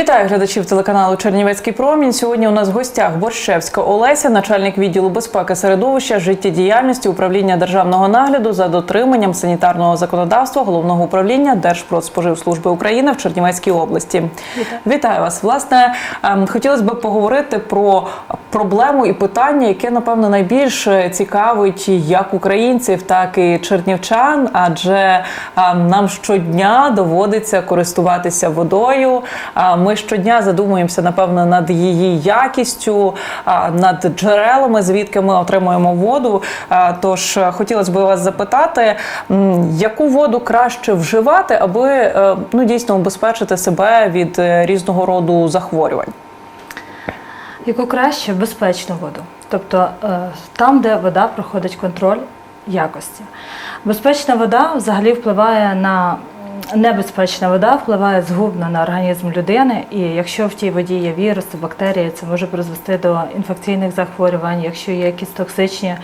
Вітаю глядачів телеканалу Чернівецький промінь. Сьогодні у нас в гостях Борщевська Олеся, начальник відділу безпеки середовища, життєдіяльності управління державного нагляду за дотриманням санітарного законодавства головного управління Держпродспоживслужби України в Чернівецькій області. Вітаю, вас. Власне, ем, хотілося б поговорити про проблему і питання, яке напевно найбільше цікавить як українців, так і чернівчан, адже ем, нам щодня доводиться користуватися водою. А Ми щодня задумуємося напевно над її якістю, над джерелами, звідки ми отримуємо воду. Тож е, хотілося б вас запитати, яку воду краще вживати, аби е, ну дійсно убезпечити себе від е, різного роду захворювань. Яку краще безпечну воду, тобто там, де вода проходить контроль якості. Безпечна вода взагалі впливає на небезпечна вода, впливає згубно на організм людини, і якщо в тій воді є віруси, бактерії, це може призвести до інфекційних захворювань. Якщо є якісь токсичні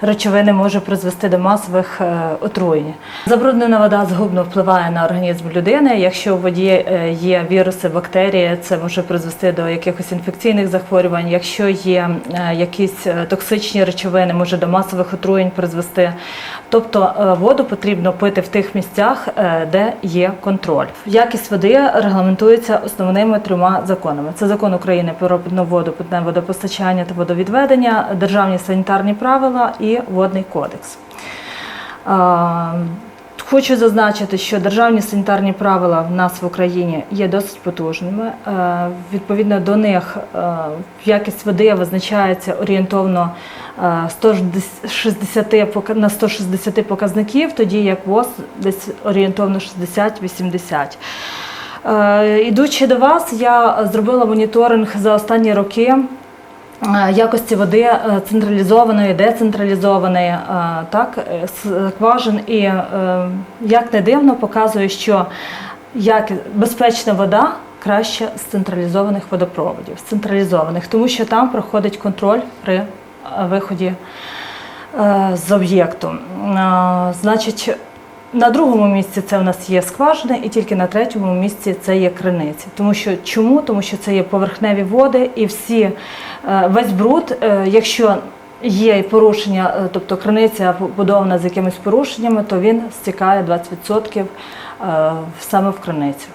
речовини, може призвести до масових е, отруєнь. Забруднена вода згубно впливає на організм людини. Якщо в воді е, є віруси, бактерії, це може призвести до якихось інфекційних захворювань. Якщо є е, якісь токсичні речовини, може до масових отруєнь призвести. Тобто воду потрібно пити в тих місцях, де є контроль. Якість води регламентується основними трьома законами: це закон України про питну воду, питне водопостачання та водовідведення, державні санітарні правила і водний кодекс. Хочу зазначити, що державні санітарні правила в нас в Україні є досить потужними. Е, Відповідно до них е, якість води визначається орієнтовно е, 160 пока- на 160 показників, тоді як ВОЗ десь орієнтовно 60-80. Е, Ідучи до вас, я зробила моніторинг за останні роки е, якості води е, централізованої, децентралізованої, е, так, е, скважин. І е, як не дивно, показує, що як безпечна вода краще з централізованих водопроводів, з централізованих, тому що там проходить контроль при е, виході е, з об'єкту. Е, Значить, на другому місці це в нас є скважини, і тільки на третьому місці це є криниці. Тому що чому? Тому що це є поверхневі води, і всі е, весь бруд, е, якщо є порушення, е, тобто криниця побудована з якимись порушеннями, то він стікає 20% е, саме в криницю.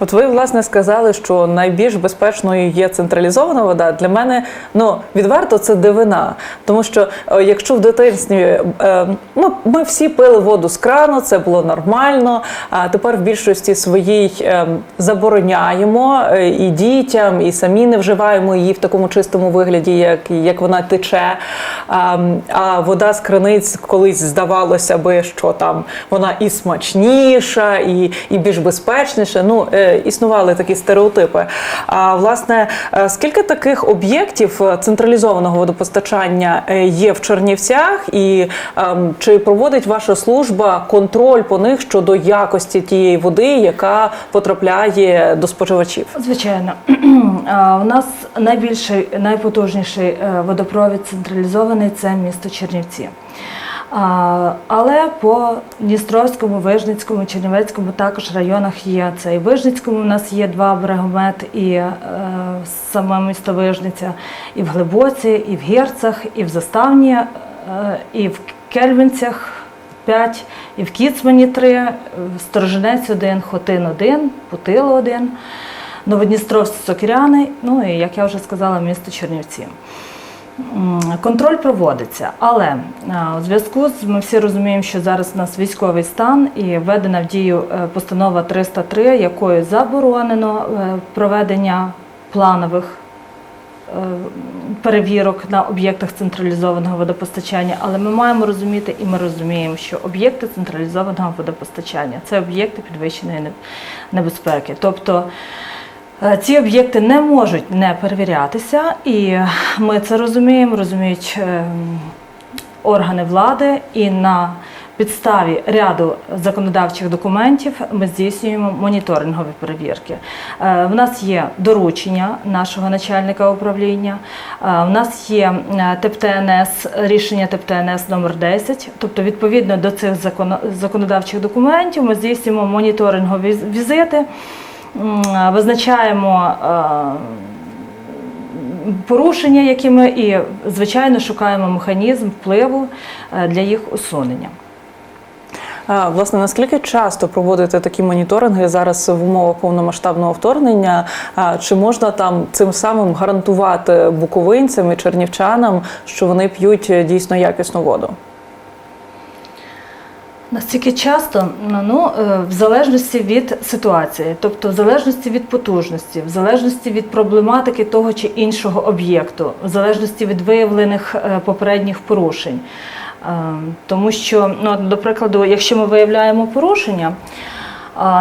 От ви власне сказали, що найбільш безпечною є централізована вода. Для мене ну відверто це дивина. Тому що е, якщо в дитинстві е, ну, ми всі пили воду з крану, це було нормально. А тепер в більшості своїй е, забороняємо і дітям, і самі не вживаємо її в такому чистому вигляді, як, як вона тече. А, а вода з криниць колись здавалося би, що там вона і смачніша, і, і більш безпечніша. Ну, існували такі стереотипи. А власне, е, скільки таких об'єктів е, централізованого водопостачання е, є в Чернівцях, і ем, чи проводить ваша служба контроль по них щодо якості тієї води, яка потрапляє до споживачів? Звичайно, у нас найбільший, найпотужніший водопровід централізований це місто Чернівці. Але по Дністровському, Вижницькому, Чернівецькому також районах є це. І в Вижницькому у нас є два брегомет, і е, саме місто Вижниця, і в Глибоці, і в Герцах, і в Заставні, е, і в Кельвинцях 5, і в Кіцмані 3, Сторожинець 1, Хотин 1, Путило 1. Новодністровські Сокиряни, ну і як я вже сказала, місто Чернівці. Контроль проводиться, але е, у зв'язку з ми всі розуміємо, що зараз у нас військовий стан і введена в дію е, постанова 303, якою заборонено е, проведення планових перевірок на об'єктах централізованого водопостачання. Але ми маємо розуміти, і ми розуміємо, що об'єкти централізованого водопостачання це об'єкти підвищеної небезпеки. Тобто Ці об'єкти не можуть не перевірятися, і ми це розуміємо, розуміють ем, органи влади, і на підставі ряду законодавчих документів ми здійснюємо моніторингові перевірки. Е, В нас є доручення нашого начальника управління, е, в нас є е, ТЕП-ТНС, рішення ТЕП-ТНС номер 10, тобто відповідно до цих законо- законодавчих документів ми здійснюємо моніторингові візити. Визначаємо е, порушення, які ми і, звичайно, шукаємо механізм впливу е, для їх усунення. Власне, наскільки часто проводите такі моніторинги зараз в умовах повномасштабного вторгнення? Чи можна там цим самим гарантувати буковинцям і чернівчанам, що вони п'ють е, дійсно якісну воду? Настільки часто, ну, е, в залежності від ситуації, тобто в залежності від потужності, в залежності від проблематики того чи іншого об'єкту, в залежності від виявлених е, попередніх порушень. Е, Тому що, ну, до прикладу, якщо ми виявляємо порушення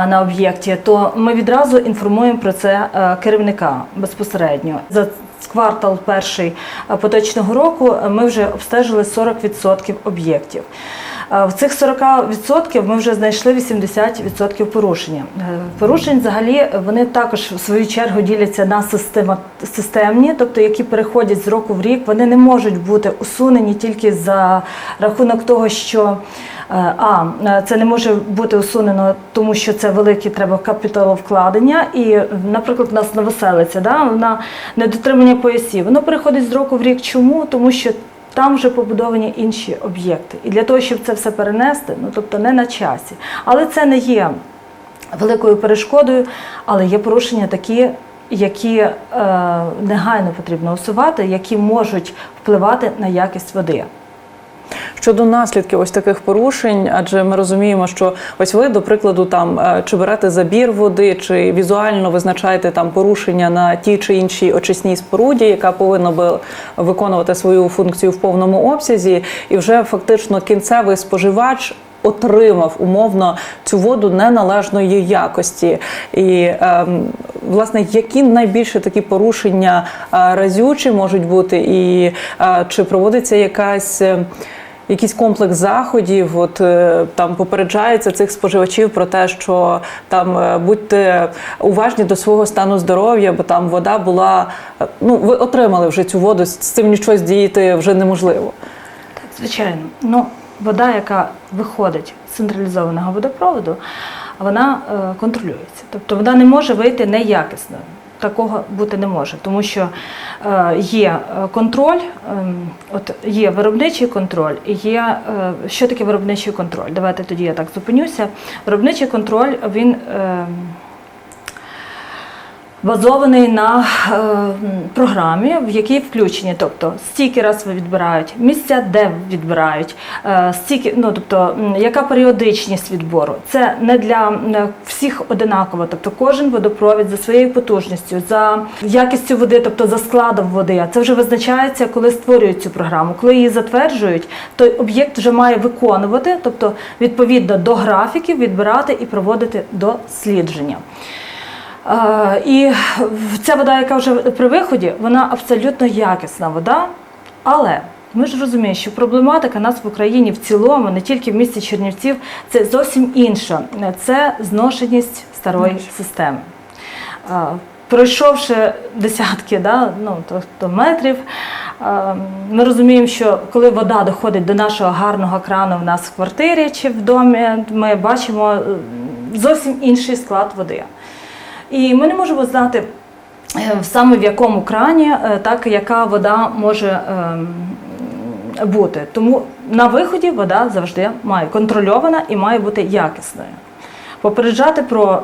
на об'єкті, то ми відразу інформуємо про це керівника безпосередньо. За квартал перший поточного року ми вже обстежили 40% об'єктів. Е, В цих 40% ми вже знайшли 80% порушення. Е, Порушень взагалі вони також в свою чергу діляться на системні, тобто які переходять з року в рік, вони не можуть бути усунені тільки за рахунок того, що е, а це не може бути усунено, тому що це великі треба капіталовкладення. І, наприклад, у нас новоселиця, да, вона недотримання поясів. Воно переходить з року в рік. Чому? Тому що там вже побудовані інші об'єкти. І для того, щоб це все перенести, ну тобто не на часі. Але це не є великою перешкодою, але є порушення такі, які е, негайно потрібно усувати, які можуть впливати на якість води. Щодо наслідків ось таких порушень, адже ми розуміємо, що ось ви, до прикладу, там е, чи берете забір води, чи візуально визначаєте там порушення на тій чи іншій очисній споруді, яка повинна би виконувати свою функцію в повному обсязі, і вже фактично кінцевий споживач. Отримав умовно цю воду неналежної якості, і ем, власне які найбільше такі порушення е, разючі можуть бути, і е, чи проводиться якась е, якийсь комплекс заходів, от е, там попереджається цих споживачів про те, що там е, будьте уважні до свого стану здоров'я, бо там вода була. е, Ну, ви отримали вже цю воду, з цим нічого здіяти вже неможливо. Так, звичайно. Ну, вода, яка виходить з централізованого водопроводу, вона контролюється. Тобто вона не може вийти неякісною. Такого бути не може, тому що е, є е, контроль, ем, от є виробничий контроль, і є е, що таке виробничий контроль. Давайте тоді я так зупинюся. Виробничий контроль він ем, базований на е, програмі, в якій включені, тобто стільки раз ви відбирають, місця, де відбирають, е, стільки, ну тобто яка періодичність відбору. Це не для всіх одинаково. Тобто кожен водопровід за своєю потужністю, за якістю води, тобто за складом води. Це вже визначається, коли створюють цю програму. Коли її затверджують, той об'єкт вже має виконувати, тобто відповідно до графіків відбирати і проводити дослідження. Е, І ця вода, яка вже при виході, вона абсолютно якісна вода. Але ми ж розуміємо, що проблематика нас в Україні в цілому, не тільки в місті Чернівців, це зовсім інша. Це зношеність старої системи. Е, Пройшовши десятки да, ну, тобто метрів, е, ми розуміємо, що коли вода доходить до нашого гарного крану в нас в квартирі чи в домі, ми бачимо зовсім інший склад води. І ми не можемо знати е, саме в якому крані, е, так яка вода може ем, бути. Тому на виході вода завжди має контрольована і має бути якісною. Попереджати про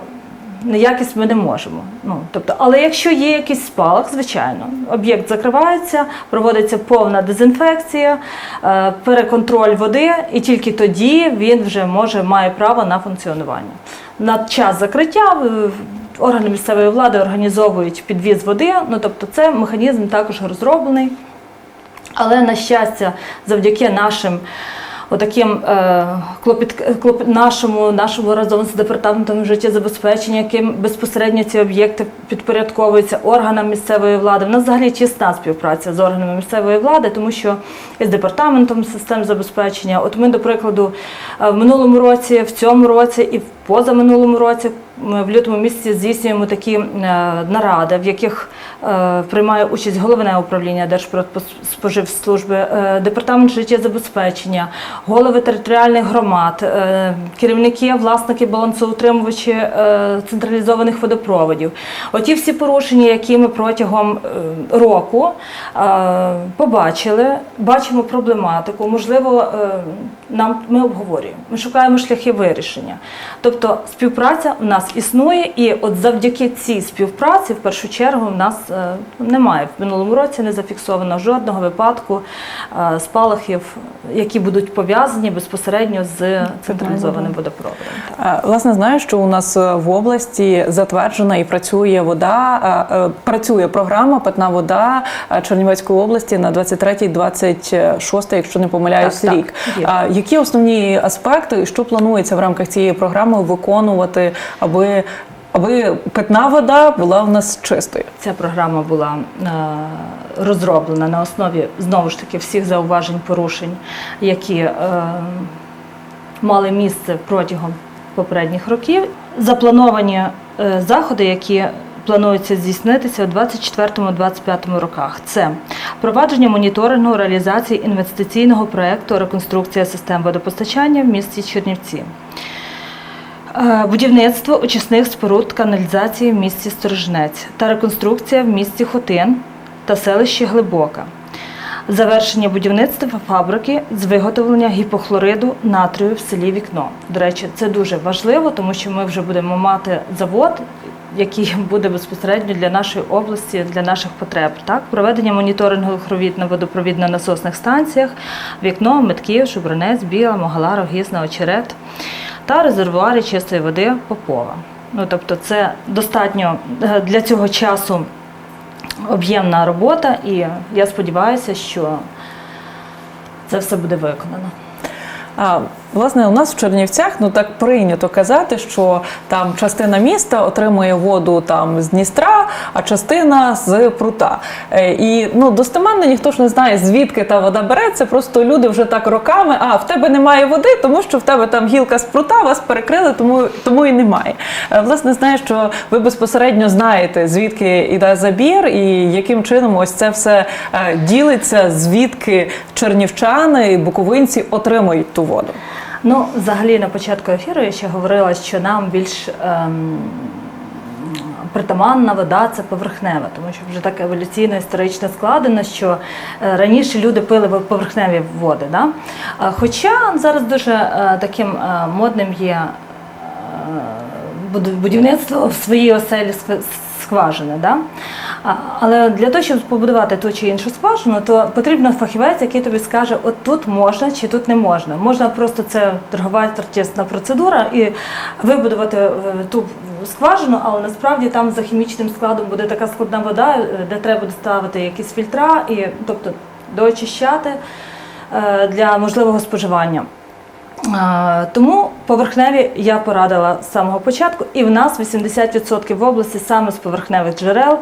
неякість ми не можемо. Ну, тобто, але якщо є якийсь спалах, звичайно, об'єкт закривається, проводиться повна дезінфекція, е, переконтроль води, і тільки тоді він вже може має право на функціонування. На час закриття органи місцевої влади організовують підвіз води. Ну тобто, це механізм також розроблений. Але на щастя, завдяки нашим отаким е, клопіт, клопіт, нашому, нашому разом з департаментом життєзабезпечення, яким безпосередньо ці об'єкти підпорядковуються органам місцевої влади. У нас взагалі тісна співпраця з органами місцевої влади, тому що і з департаментом систем забезпечення. От ми, до прикладу, е, в минулому році, в цьому році і в позаминулому році в лютому місяці здійснюємо такі е, наради, в яких е, приймає участь головне управління Держпродспоживслужби, е, департамент життєзабезпечення, голови територіальних громад, керівники, власники, балансоутримувачі централізованих водопроводів. Оті всі порушення, які ми протягом року побачили, бачимо проблематику, можливо, нам ми обговорюємо. Ми шукаємо шляхи вирішення. Тобто співпраця в нас існує, і от завдяки цій співпраці, в першу чергу, в нас е, немає в минулому році не зафіксовано жодного випадку е, спалахів, які будуть пов'язані безпосередньо з централізованим водопроводом. Е, Власне, знаю, що у нас в області затверджена і працює вода, працює програма Питна вода Чернівецької області на 23-26, якщо не помиляюсь, Так, так, рік. А Які основні аспекти і що планується в рамках цієї програми виконувати, аби аби питна вода була у нас чистою? Ця програма була е, розроблена на основі знову ж таки всіх зауважень порушень, які е, мали місце протягом попередніх років. Заплановані е, заходи, які планується здійснитися у 2024-2025 роках. Це провадження моніторингу реалізації інвестиційного проекту реконструкція систем водопостачання в місті Чернівці. Е, Будівництво очисних споруд каналізації в місті Сторожнець та реконструкція в місті Хотин та селищі Глибока. Завершення будівництва фабрики з виготовлення гіпохлориду натрію в селі Вікно. До речі, це дуже важливо, тому що ми вже будемо мати завод, який буде безпосередньо для нашої області, для наших потреб. Так, проведення на водопровідно-насосних станціях, вікно, Метків, Шубранець, Біла, Могила, Рогізна, Очерет та резервуарі чистої води Попова. Ну, тобто, це достатньо е, для цього часу об'ємна робота, і я сподіваюся, що це все буде виконано. Власне, у нас в Чернівцях ну так прийнято казати, що там частина міста отримує воду там з Дністра, а частина з прута. Е, і ну достеменно ніхто ж не знає, звідки та вода береться. Просто люди вже так роками. А в тебе немає води, тому що в тебе там гілка з прута, вас перекрили, тому тому і немає. Е, власне, знаю, що ви безпосередньо знаєте, звідки йде забір і яким чином ось це все е, ділиться, звідки чернівчани і буковинці отримують ту воду. Ну, взагалі, на початку ефіру я ще говорила, що нам більш ем, притаманна вода це поверхнева, тому що вже так еволюційно історично складено, що е, раніше люди пили поверхневі води. Да? Хоча зараз дуже е, таким е, модним є е, будівництво в своїй оселі скважини. Да? Але для того, щоб побудувати ту чи іншу скважину, то потрібен фахівець, який тобі скаже, от тут можна чи тут не можна. Можна просто це торгова процедура і вибудувати е, ту скважину, але насправді там за хімічним складом буде така складна вода, е, де треба доставити якісь фільтра, і тобто доочищати е, для можливого споживання. Тому поверхневі я порадила з самого початку, і в нас 80% в області саме з поверхневих джерел.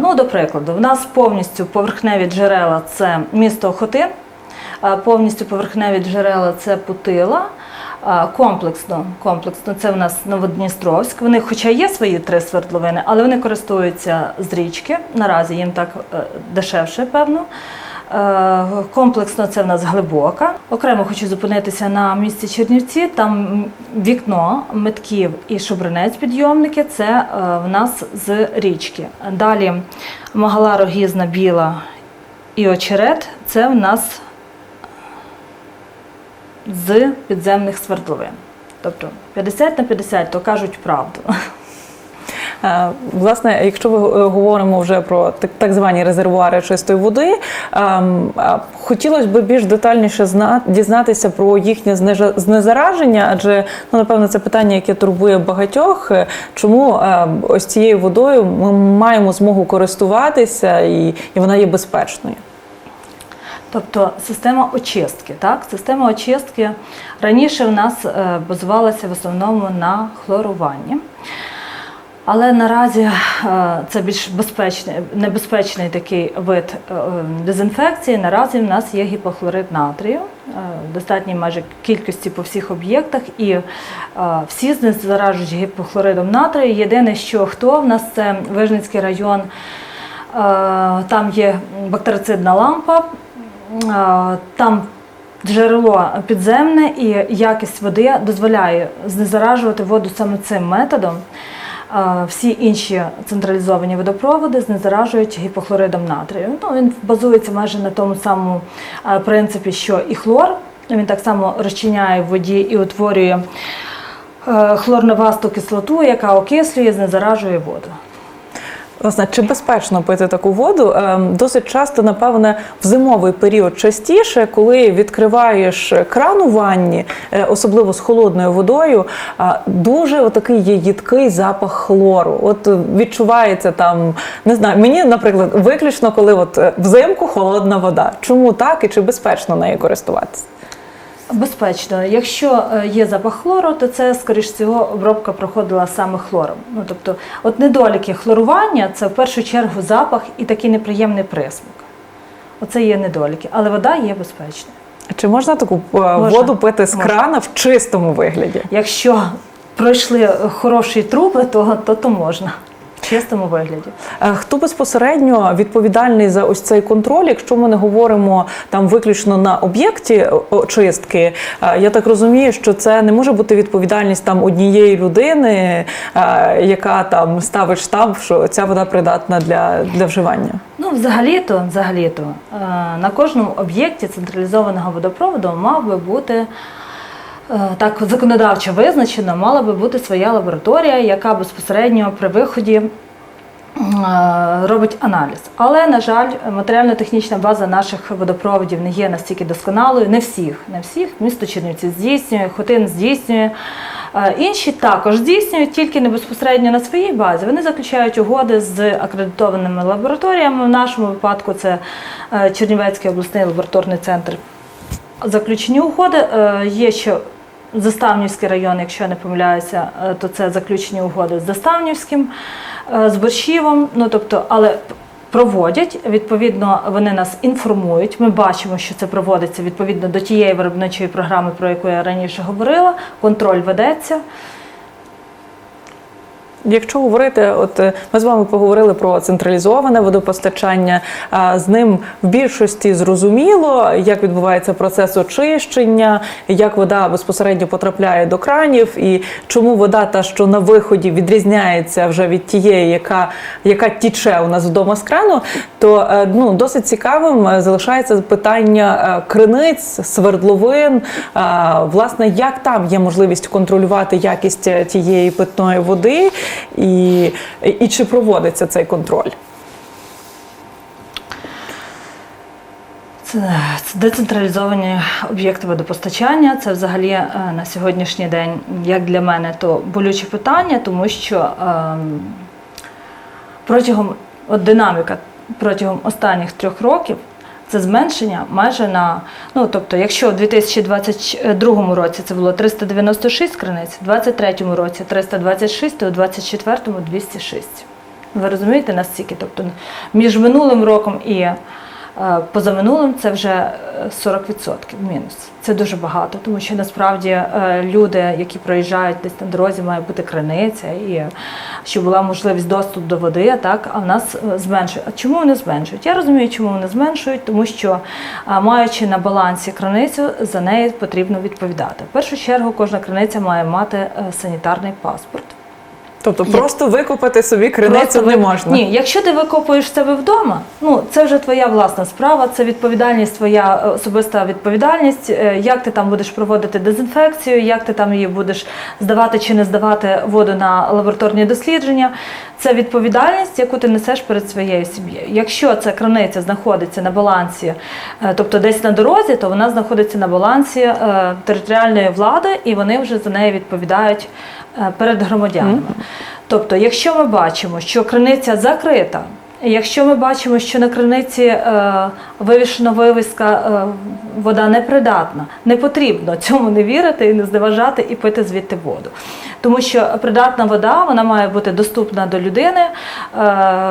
Ну, до прикладу, в нас повністю поверхневі джерела це місто Хотин, е, повністю поверхневі джерела це Путила. Комплексно, комплексно це в нас Новодністровськ. Вони, хоча є свої три свердловини, але вони користуються з річки. Наразі їм так е, дешевше, певно. Е, Комплексно це в нас глибока. Окремо хочу зупинитися на місці Чернівці. Там вікно, метків і шубринець підйомники. Це е, в нас з річки. Далі Магала Рогізна, Біла і Очерет. Це в нас з підземних свердловин. Тобто 50 на 50, то кажуть правду. Е, Власне, якщо ми говоримо вже про так, звані резервуари чистої води, ем, е, хотілося б більш детальніше дізнатися про їхнє знезараження, адже ну напевно це питання, яке турбує багатьох. Е, Чому ось цією водою ми маємо змогу користуватися і, і вона є безпечною? Тобто система очистки. Так? Система очистки раніше в нас базувалася в основному на хлоруванні. Але наразі е, це більш безпечний, небезпечний такий вид е, дезінфекції. Наразі в нас є гіпохлорид натрію е, в достатній майже кількості по всіх об'єктах, і всі знезаражують гіпохлоридом натрію. Єдине, що хто в нас це Вижницький район, там є бактерицидна лампа, там Джерело підземне і якість води дозволяє знезаражувати воду саме цим методом. Всі інші централізовані водопроводи знезаражують гіпохлоридом натрію. Ну, він базується майже на тому самому принципі, що і хлор. Він так само розчиняє в воді і утворює е, хлорновасту кислоту, яка окислює, знезаражує воду. Власне, чи безпечно пити таку воду? Ем, Досить часто, напевне, в зимовий період частіше, коли відкриваєш кран у ванні, е, особливо з холодною водою, дуже отакий є їдкий запах хлору. От е, відчувається там, не знаю, мені, наприклад, виключно, коли от е, взимку холодна вода. Чому так і чи безпечно нею користуватися? Безпечно, якщо е, є запах хлору, то це, скоріш всього, обробка проходила саме хлором. Ну тобто, от недоліки хлорування це в першу чергу запах і такий неприємний присмак. Оце є недоліки, але вода є безпечною. Чи можна таку е, воду пити з Можна. крана в чистому вигляді? Якщо пройшли е, хороші труби, то, то, то можна чистому вигляді. Е, Хто безпосередньо відповідальний за ось цей контроль, якщо ми не говоримо там виключно на об'єкті очистки? е, Я так розумію, що це не може бути відповідальність там однієї людини, е, яка там ставить штамп, що ця вода придатна для, для вживання. Ну, взагалі-то, взагалі-то, е, на кожному об'єкті централізованого водопроводу мав би бути. Е, Так, законодавчо визначено, мала би бути своя лабораторія, яка безпосередньо при виході е, робить аналіз. Але, на жаль, матеріально-технічна база наших водопроводів не є настільки досконалою. Не всіх, не всіх. Місто Чернівці здійснює, Хотин здійснює. Е, Інші також здійснюють тільки не безпосередньо на своїй базі. Вони заключають угоди з акредитованими лабораторіями. В нашому випадку це Чернівецький обласний лабораторний центр. Заключені угоди є ще Заставнівський район, якщо я не помиляюся, е, то це заключені угоди з Заставнівським, е, з Борщівом. Ну тобто, але проводять. Відповідно, вони нас інформують. Ми бачимо, що це проводиться відповідно до тієї виробничої програми, про яку я раніше говорила. Контроль ведеться. Якщо говорити, от е, ми з вами поговорили про централізоване водопостачання. а З ним в більшості зрозуміло, як відбувається процес очищення, як вода безпосередньо потрапляє до кранів, і чому вода, та що на виході відрізняється вже від тієї, яка, яка тіче у нас вдома з крану, то е, ну досить цікавим е, залишається питання криниць, свердловин. Власне, як там є можливість контролювати якість тієї питної води, і, і чи проводиться цей контроль? Це, це децентралізовані об'єкти водопостачання. Це взагалі е, на сьогоднішній день, як для мене, то болюче питання, тому що ем, протягом от динаміка протягом останніх трьох років. Це зменшення майже на ну тобто, якщо в 2022 році це було 396 криниць, у 2023 році 326, то у 2024 206. Ви розумієте настільки? Тобто між минулим роком і позаминулим це вже е, 40% мінус. Це дуже багато, тому що насправді е, люди, які проїжджають десь на дорозі, має бути криниця, і е, щоб була можливість доступу до води, так а в нас е, зменшують. А чому вони зменшують? Я розумію, чому вони зменшують, тому що маючи на балансі криницю, за неї потрібно відповідати. В першу чергу кожна криниця має мати е, санітарний паспорт. Тобто Як- просто викопати собі криницю не можна. Ні, якщо ти викопуєш себе вдома, ну це вже твоя власна справа, це відповідальність, твоя е, особиста відповідальність. е, Як ти там будеш проводити дезінфекцію, як ти там її будеш здавати чи не здавати воду на лабораторні дослідження. Це відповідальність, яку ти несеш перед своєю сім'єю. Якщо ця криниця знаходиться на балансі, е, тобто десь на дорозі, то вона знаходиться на балансі е, територіальної влади, і вони вже за неї відповідають е, перед громадянами. Тобто, якщо ми бачимо, що криниця закрита, Якщо ми бачимо, що на криниці е, вивішена вивіска е, вода непридатна, не потрібно цьому не вірити і не зневажати і пити звідти воду. Тому що придатна вода вона має бути доступна до людини, е,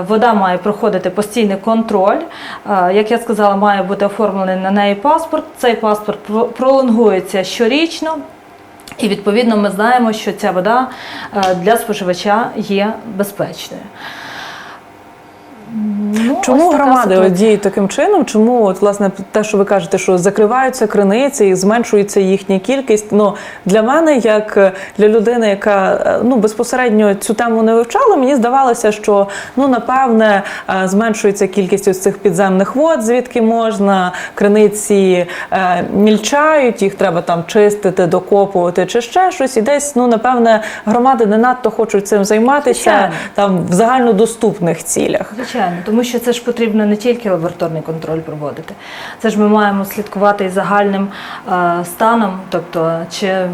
вода має проходити постійний контроль. Е, як я сказала, має бути оформлений на неї паспорт. Цей паспорт пролонгується щорічно. І відповідно ми знаємо, що ця вода е, для споживача є безпечною. Ну, Чому громади ситуація. діють таким чином? Чому от власне те, що ви кажете, що закриваються криниці і зменшується їхня кількість? Ну для мене, як е, для людини, яка е, ну безпосередньо цю тему не вивчала, мені здавалося, що ну напевне е, зменшується кількість ось цих підземних вод, звідки можна криниці е, мільчають, їх треба там чистити, докопувати чи ще щось. І десь ну напевне громади не надто хочуть цим займатися Звичайно. там в загальнодоступних цілях. Звичайно, тому що це ж потрібно не тільки лабораторний контроль проводити. Це ж ми маємо слідкувати і загальним е, станом, тобто чи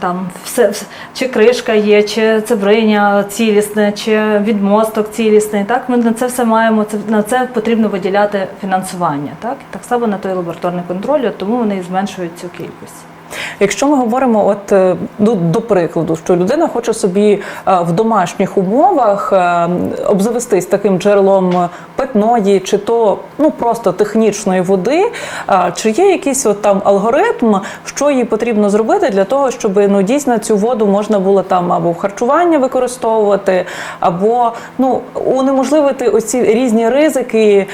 там все, чи кришка є, чи цебриня цілісне, чи відмосток цілісний. Так, ми на це все маємо. Це на це потрібно виділяти фінансування. Так, так само на той лабораторний контроль, тому вони і зменшують цю кількість. Якщо ми говоримо, от е, ну, до прикладу, що людина хоче собі е, в домашніх умовах е, обзавестись таким джерелом питної, чи то ну просто технічної води, чи є якийсь от там алгоритм, що їй потрібно зробити для того, щоб ну дійсно цю воду можна було там або в харчуванні використовувати, або ну унеможливити ось ці різні ризики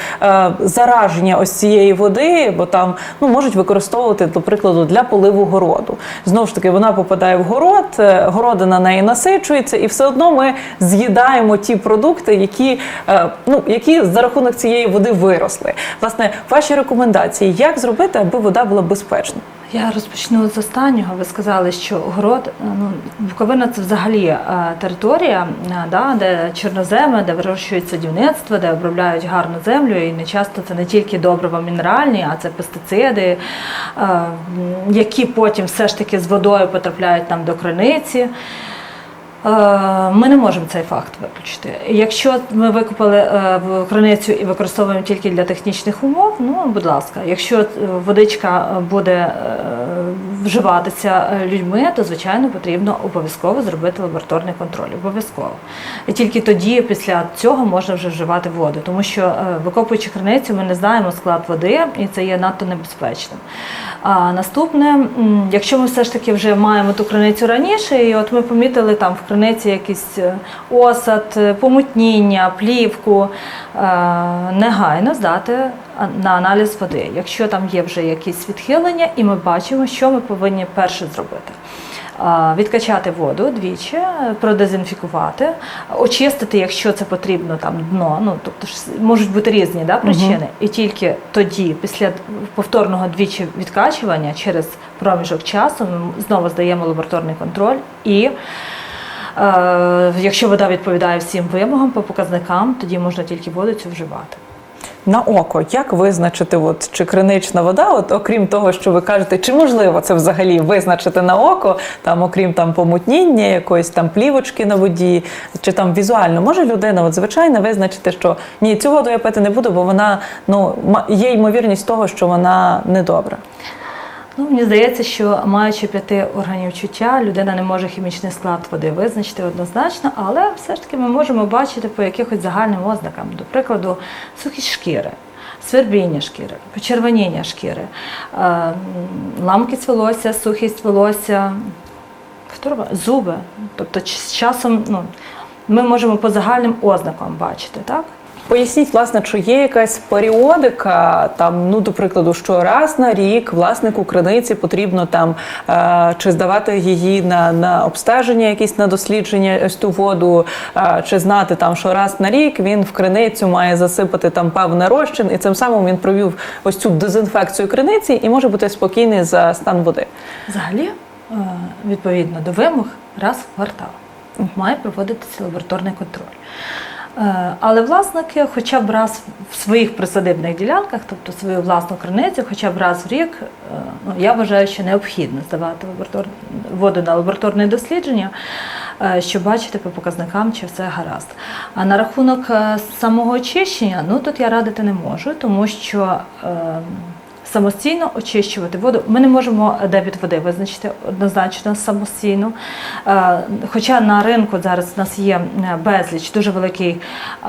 зараження ось цієї води, бо там ну можуть використовувати, до прикладу, для поливу городу. Знову ж таки, вона попадає в город, городи на неї насичується, і все одно ми з'їдаємо ті продукти, які, е, ну, які за рахунок цієї води виросли. Власне, ваші рекомендації, як зробити, аби вода була безпечна? Я розпочну з останнього. Ви сказали, що город е, ну Буковина це взагалі е, територія, е, да, де чорноземи, де вирощують садівництво, де обробляють гарну землю, і не часто це не тільки добрива мінеральні, а це пестициди, які потім все ж таки з водою потрапляють там до криниці. Е, Ми не можемо цей факт виключити. Якщо ми викупили е, криницю і використовуємо тільки для технічних умов, ну будь ласка, якщо е, водичка буде вживатися е, людьми, то звичайно потрібно обов'язково зробити лабораторний контроль. Обов'язково. І тільки тоді, після цього, можна вже вживати воду, тому що е, викопуючи криницю, ми не знаємо склад води, і це є надто небезпечним. А наступне, якщо ми все ж таки вже маємо ту криницю раніше, і от ми помітили там в криниці якийсь е, осад, помутніння, плівку, негайно здати на аналіз води. Якщо там є вже якісь відхилення, і ми бачимо, що ми повинні перше зробити. Відкачати воду двічі, е, продезінфікувати, очистити, якщо це потрібно, там дно. Ну тобто ж можуть бути різні да, причини, і тільки тоді, після повторного двічі відкачування, через проміжок часу, ми знову здаємо лабораторний контроль і. Е, якщо вода відповідає всім вимогам по показникам, тоді можна тільки воду вживати. На око, як визначити, от, чи кринична вода, от, окрім того, що ви кажете, чи можливо це взагалі визначити на око, там, окрім там, помутніння, якоїсь там плівочки на воді, чи там візуально, може людина от, звичайно визначити, що ні, цю воду я пити не буду, бо вона ну, є ймовірність того, що вона недобра. Ну, мені здається, що маючи п'яти органів чуття, людина не може хімічний склад води визначити однозначно, але все ж таки ми можемо бачити по якихось загальним ознакам, до прикладу, сухість шкіри. Свербіння шкіри, почервоніння шкіри, е, ламкість волосся, сухість волосся, зуби. Тобто з часом ну, ми можемо по загальним ознакам бачити, так? Поясніть, власне, чи є якась періодика, там, ну, до прикладу, що раз на рік власнику криниці потрібно там е, чи здавати її на, на обстеження, якісь на дослідження, ось ту воду, е, чи знати там, що раз на рік він в криницю має засипати там певний розчин, і цим самим він провів ось цю дезінфекцію криниці і може бути спокійний за стан води. Взагалі, е, відповідно до вимог, раз в квартал має проводитися лабораторний контроль. Е, Але власники, хоча б раз в своїх присадибних ділянках, тобто свою власну криницю, хоча б раз в рік, е, ну, я вважаю, що необхідно здавати лаборатор... воду на лабораторне дослідження. е, щоб бачити по показникам, чи все гаразд. А на рахунок самого очищення, ну тут я радити не можу, тому що. Самостійно очищувати воду. Ми не можемо дебіт води визначити однозначно самостійно. Е, Хоча на ринку зараз у нас є е, безліч, дуже великий е,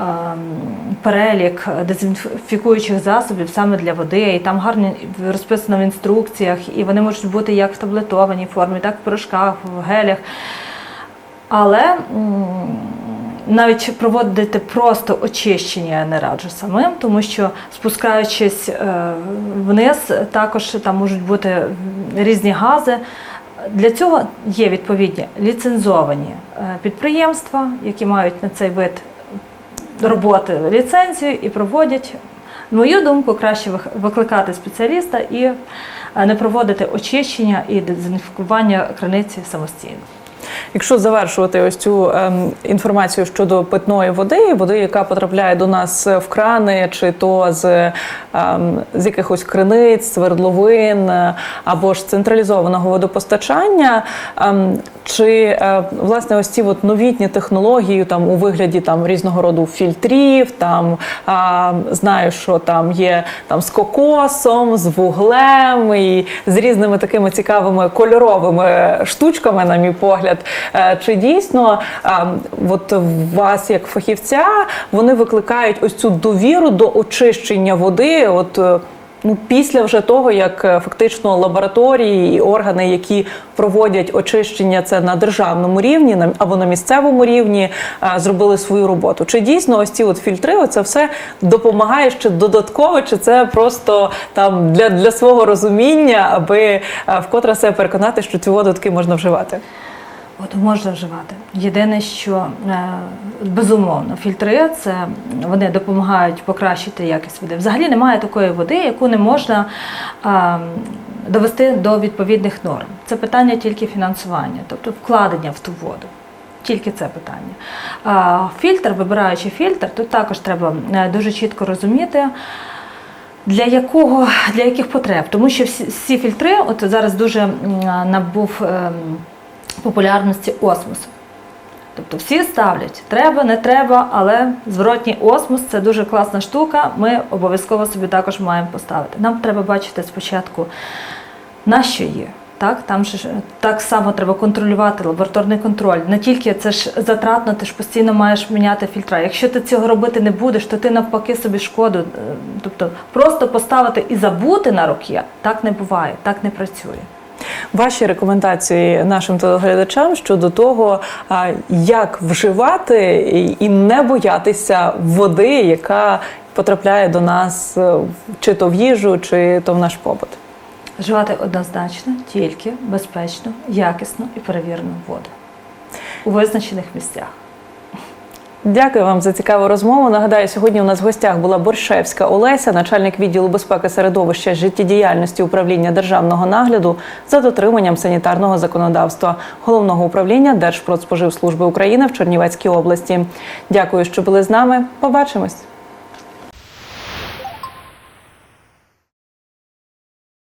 перелік дезінфікуючих засобів саме для води, і там гарно розписано в інструкціях, і вони можуть бути як в таблетованій формі, так в порошках, в гелях. Але навіть проводити просто очищення я не раджу самим, тому що спускаючись е, вниз, також там можуть бути різні гази. Для цього є відповідні ліцензовані е, підприємства, які мають на цей вид роботи ліцензію і проводять. На мою думку, краще викликати спеціаліста і е, не проводити очищення і дезінфікування криниці самостійно. Якщо завершувати ось цю ем, інформацію щодо питної води, води, яка потрапляє до нас в крани, чи то з, ем, з якихось криниць, свердловин е, або ж централізованого водопостачання, ем, чи е, власне ось ці от новітні технології там у вигляді там різного роду фільтрів, там а, знаю, що там є там з кокосом, з вуглем і з різними такими цікавими кольоровими штучками, на мій погляд. Е, Чи дійсно от вас, як фахівця, вони викликають ось цю довіру до очищення води? От е, Ну, після вже того, як е, фактично лабораторії і органи, які проводять очищення це на державному рівні або на місцевому рівні, е, зробили свою роботу. Чи дійсно ось ці от фільтри, це все допомагає ще додатково, чи це просто там для, для свого розуміння, аби е, вкотре себе переконати, що цю воду таки можна вживати? От можна вживати. Єдине, що е, безумовно, фільтри вони допомагають покращити якість води. Взагалі немає такої води, яку не можна е, довести до відповідних норм. Це питання тільки фінансування, тобто вкладення в ту воду. Тільки це питання. А фільтр, вибираючи фільтр, тут також треба е, дуже чітко розуміти. Для якого для яких потреб? Тому що всі, всі фільтри, от зараз дуже набув ем, популярності осмос. Тобто всі ставлять, треба, не треба, але зворотній осмос це дуже класна штука. Ми обов'язково собі також маємо поставити. Нам треба бачити спочатку, на що є. Так, там ж так само треба контролювати лабораторний контроль. Не тільки це ж затратно, ти ж постійно маєш міняти фільтра. Якщо ти цього робити не будеш, то ти навпаки собі шкоду. е, Тобто просто поставити і забути на руки так не буває, так не працює. Ваші рекомендації нашим телеглядачам щодо того, як вживати і- не боятися води, яка потрапляє до нас е, чи то в їжу, чи то в наш побут. Вживати однозначно, тільки безпечно, якісну і перевірену воду у визначених місцях. Дякую вам за цікаву розмову. Нагадаю, сьогодні у нас в гостях була Боршевська Олеся, начальник відділу безпеки середовища життєдіяльності управління державного нагляду за дотриманням санітарного законодавства головного управління Держпродспоживслужби України в Чернівецькій області. Дякую, що були з нами. Побачимось.